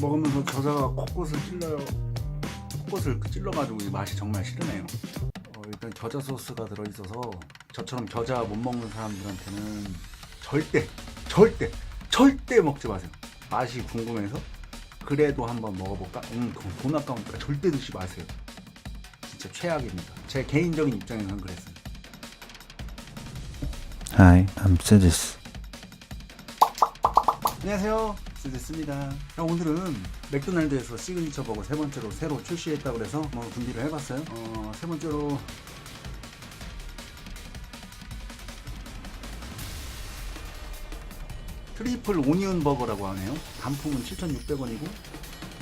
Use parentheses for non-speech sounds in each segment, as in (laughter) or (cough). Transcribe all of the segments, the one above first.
먹으면서 겨자가 콧꽃을 찔러요. 콧꽃을 찔러가지고 이 맛이 정말 싫으네요. 어, 일단 겨자 소스가 들어있어서 저처럼 겨자 못 먹는 사람들한테는 절대, 절대, 절대 먹지 마세요. 맛이 궁금해서 그래도 한번 먹어볼까? 음, 그건 돈 아까우니까 절대 드시 마세요. 진짜 최악입니다. 제 개인적인 입장에서는 그랬어요. Hi, I'm Sidis. 안녕하세요. 스데스입니다. 자, 오늘은 맥도날드에서 시그니처 버거 세 번째로 새로 출시했다고 그래서 뭐 준비를 해봤어요. 어, 세 번째로 트리플 오니언 버거라고 하네요. 단품은 7,600원이고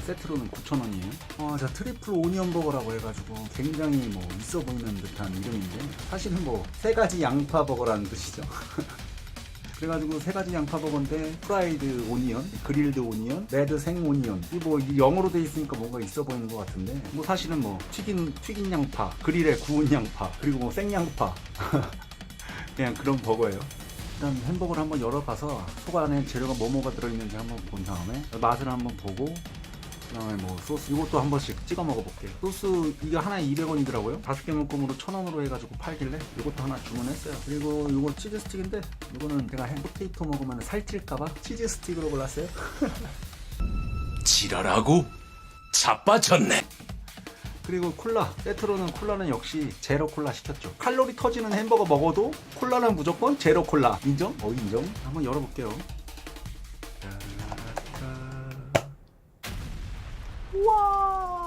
세트로는 9,000원이에요. 어, 자, 트리플 오니언 버거라고 해가지고 굉장히 뭐 있어 보이는 듯한 이름인데 사실은 뭐 세 가지 양파 버거라는 뜻이죠. (laughs) 그래가지고 세 가지 양파 버거인데 프라이드 오니언, 그릴드 오니언, 레드 생 오니언. 이뭐 영어로 돼 있으니까 뭔가 있어 보이는 것 같은데 뭐 사실은 뭐 튀긴 튀긴 양파, 그릴에 구운 양파, 그리고 뭐 생 양파 (laughs) 그냥 그런 버거예요. 일단 햄버거를 한번 열어봐서 속 안에 재료가 뭐뭐가 들어있는지 한번 본 다음에 맛을 한번 보고 그다음에 뭐 소스 이것도 한 번씩 찍어 먹어볼게요. 소스 이게 하나에 200원이더라고요. 다섯 개 묶음으로 1,000원으로 해가지고 팔길래 이것도 하나 주문했어요. 그리고 이거 치즈 스틱인데 이거는 제가 햄 포테이토 먹으면 살찔까봐 치즈 스틱으로 골랐어요. (laughs) 지랄하고 자빠졌네. 그리고 콜라 세트로는 콜라는 역시 제로 콜라 시켰죠. 칼로리 터지는 햄버거 먹어도 콜라는 무조건 제로 콜라 인정? 어 인정? 한번 열어볼게요. 우와.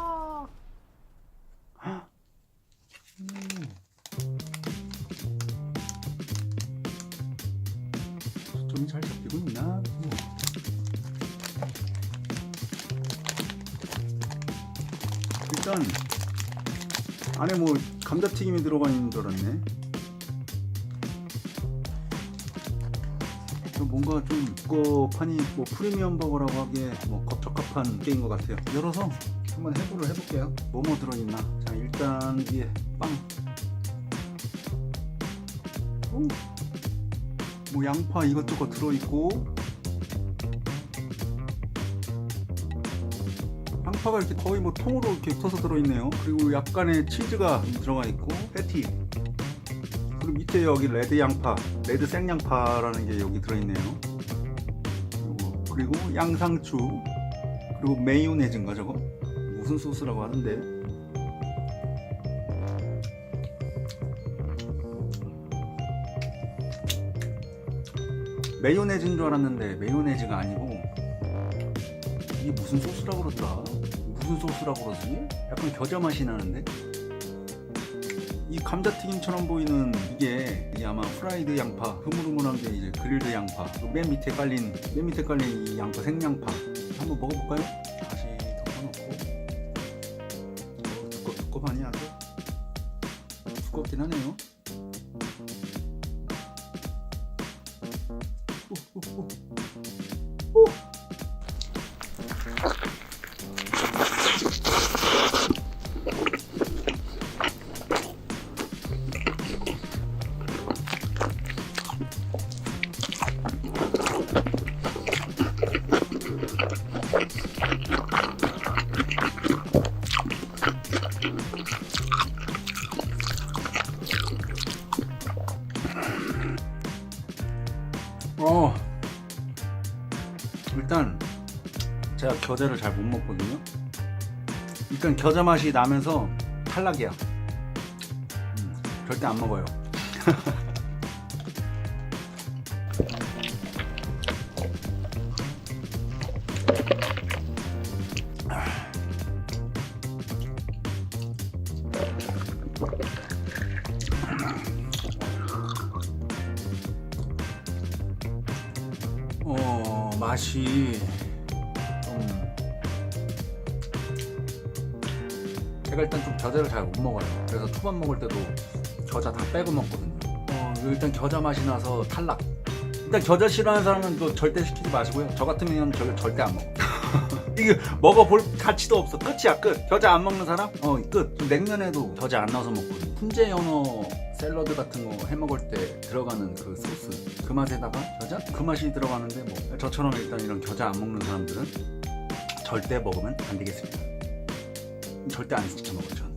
일단 안에 뭐 감자튀김이 들어가 있는 줄 알았네. 뭔가 좀 두꺼판이 있고 프리미엄 버거라고 하기에 뭐 적합한 게임 것 같아요. 열어서 한번 해보를 해볼게요. 뭐뭐 들어있나? 자 일단 위에 빵. 오. 뭐 양파 이것저것 들어있고 양파가 이렇게 거의 뭐 통으로 이렇게 터서 들어있네요. 그리고 약간의 치즈가 들어가 있고 패티. 그리고 밑에 여기 레드 양파, 레드 생양파라는 게 여기 들어있네요. 그리고 양상추, 그리고 메요네즈인가 저거? 무슨 소스라고 하는데? 메요네즈인 줄 알았는데 메요네즈가 아니고 이게 무슨 소스라고 그러더라? 무슨 소스라고 그러지? 약간 겨자 맛이 나는데? 이 감자튀김처럼 보이는 이게, 아마 프라이드 양파, 흐물흐물한 게 이제 그릴드 양파, 맨 밑에 깔린, 맨 밑에 깔린 이 양파, 생양파. 한번 먹어볼까요? 다시 덮어놓고. 두껍, 두껍하니 아주? 두껍긴 하네요. 오, 오, 오. 어 일단 제가 겨자를 잘 못 먹거든요. 일단 겨자 맛이 나면서 탈락이야. 음, 절대 안 먹어요. (laughs) 맛이 좀 제가 일단 좀 겨자를 잘 못 먹어요. 그래서 초밥 먹을 때도 겨자 다 빼고 먹거든요. 어, 일단 겨자 맛이 나서 탈락. 일단 겨자 싫어하는 사람은 또 절대 시키지 마시고요. 저 같으면 저 절대 안 먹어. 이게 먹어볼 가치도 없어. 끝이야 끝. 겨자 안 먹는 사람? 어 끝. 좀 냉면에도 겨자 안 넣어서 먹고. 훈제 연어 샐러드 같은 거 해 먹을 때 들어가는 그 소스 그 맛에다가 겨자 그 맛이 들어가는데 뭐 저처럼 일단 이런 겨자 안 먹는 사람들은 절대 먹으면 안 되겠습니다. 절대 안 시켜 먹어요 전.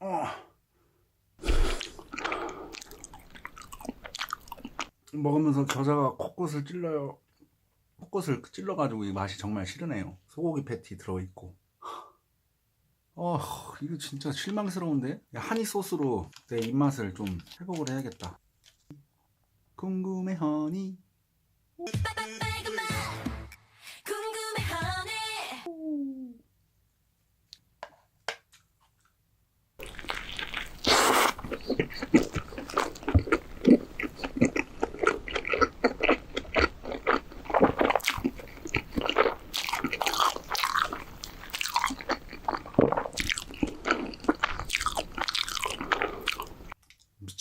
어. 먹으면서 겨자가 코끝을 찔러요. 코끝을 찔러가지고 이 맛이 정말 싫으네요. 소고기 패티 들어있고. 어, 이거 진짜 실망스러운데? 야, 하니 소스로 내 입맛을 좀 회복을 해야겠다. 궁금해 허니. 궁금해하네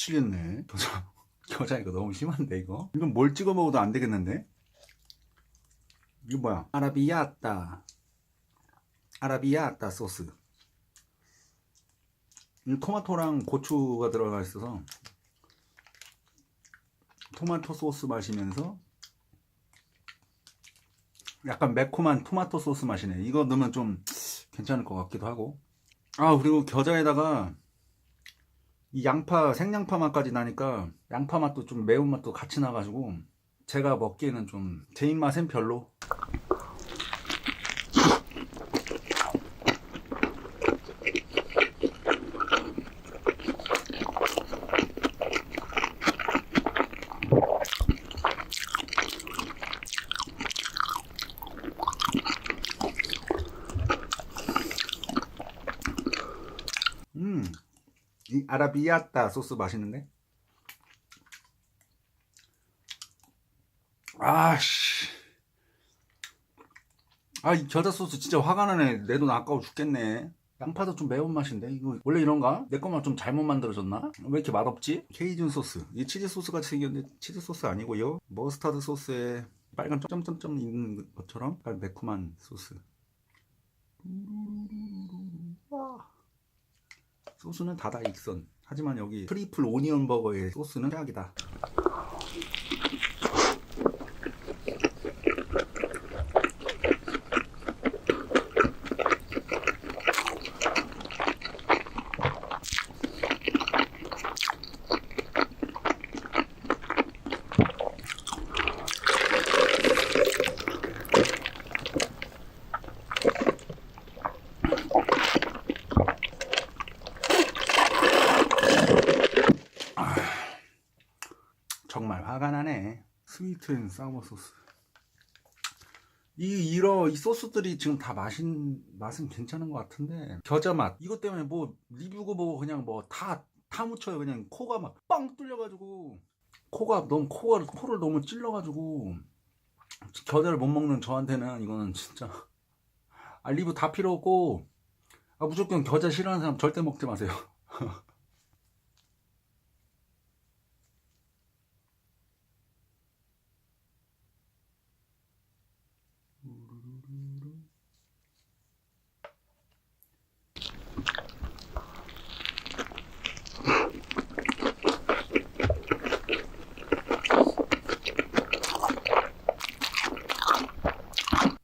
미치겠네. 겨자, (laughs) 겨자 이거 너무 심한데 이거? 이건 뭘 찍어 먹어도 안 되겠는데? 이거 뭐야? 아라비아따. 아라비아따 소스. 이 토마토랑 고추가 들어가 있어서 토마토 소스 마시면서 약간 매콤한 토마토 소스 맛이네. 이거 넣으면 좀 괜찮을 것 같기도 하고. 아 그리고 겨자에다가 이 양파 생양파 맛까지 나니까 양파 맛도 좀 매운 맛도 같이 나가지고 제가 먹기에는 좀 제 입맛엔 별로 음 이 아라비아따 소스 맛있는데? 아씨. 아, 이 겨자 소스 진짜 화가 나네. 내 돈 아까워 죽겠네. 양파도 좀 매운 맛인데? 이거 원래 이런가? 내 것만 좀 잘못 만들어졌나? 왜 이렇게 맛없지? 케이준 소스. 이 치즈 소스 같이 생겼는데 치즈 소스 아니고요. 머스타드 소스에 빨간 점점점 있는 것처럼 매콤한 소스. 와. 소스는 다다익선. 하지만 여기 트리플 오니언 버거의 소스는 최악이다. 정말 화가 나네. 스위트 앤 사워 소스. 이 이러 이 소스들이 지금 다 맛인 맛은 괜찮은 것 같은데 겨자 맛. 이것 때문에 뭐 리뷰고 뭐 그냥 뭐 다 다 묻혀요. 그냥 코가 막 빵 뚫려가지고. 코가 너무 코가 코를 너무 찔러가지고. 겨자를 못 먹는 저한테는 이거는 진짜. 아 리뷰 다 필요 없고. 아 무조건 겨자 싫어하는 사람 절대 먹지 마세요. (laughs)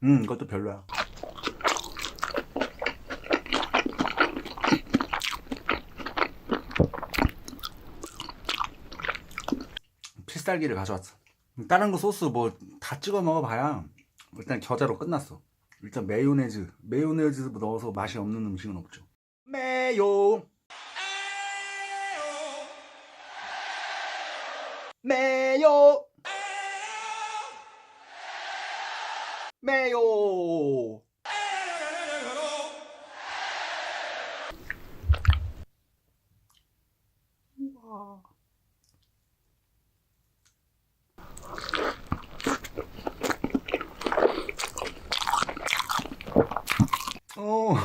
음, 이것도 별로야. 필살기를 가져왔어. 다른 거 소스 뭐 다 찍어 먹어봐야 일단 겨자로 끝났어. 일단 메요네즈, 메요네즈 넣어서 맛이 없는 음식은 없죠. 메요. 메요. 메요.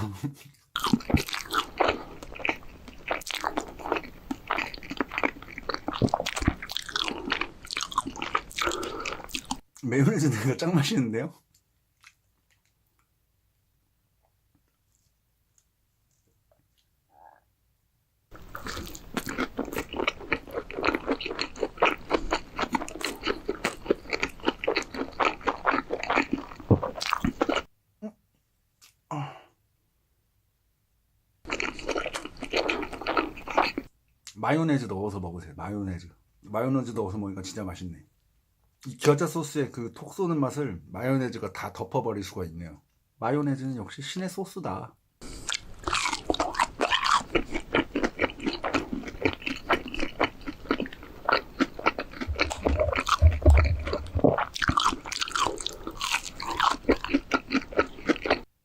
(laughs) 메요네즈 내가 짱 맛있는데요? 마요네즈 넣어서 먹으세요. 마요네즈. 마요네즈 넣어서 먹으니까 진짜 맛있네. 이 겨자 소스의 그 톡 쏘는 맛을 마요네즈가 다 덮어버릴 수가 있네요. 마요네즈는 역시 신의 소스다.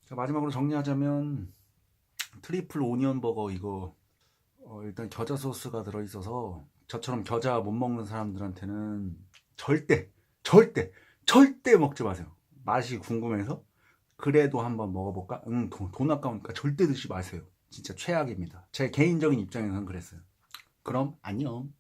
자, 마지막으로 정리하자면 트리플 오니언 버거 이거 어, 일단 겨자 소스가 들어있어서 저처럼 겨자 못 먹는 사람들한테는 절대 절대 절대 먹지 마세요. 맛이 궁금해서 그래도 한번 먹어볼까? 응, 돈, 돈 아까우니까 절대 드시 마세요. 진짜 최악입니다. 제 개인적인 입장에서는 그랬어요. 그럼 안녕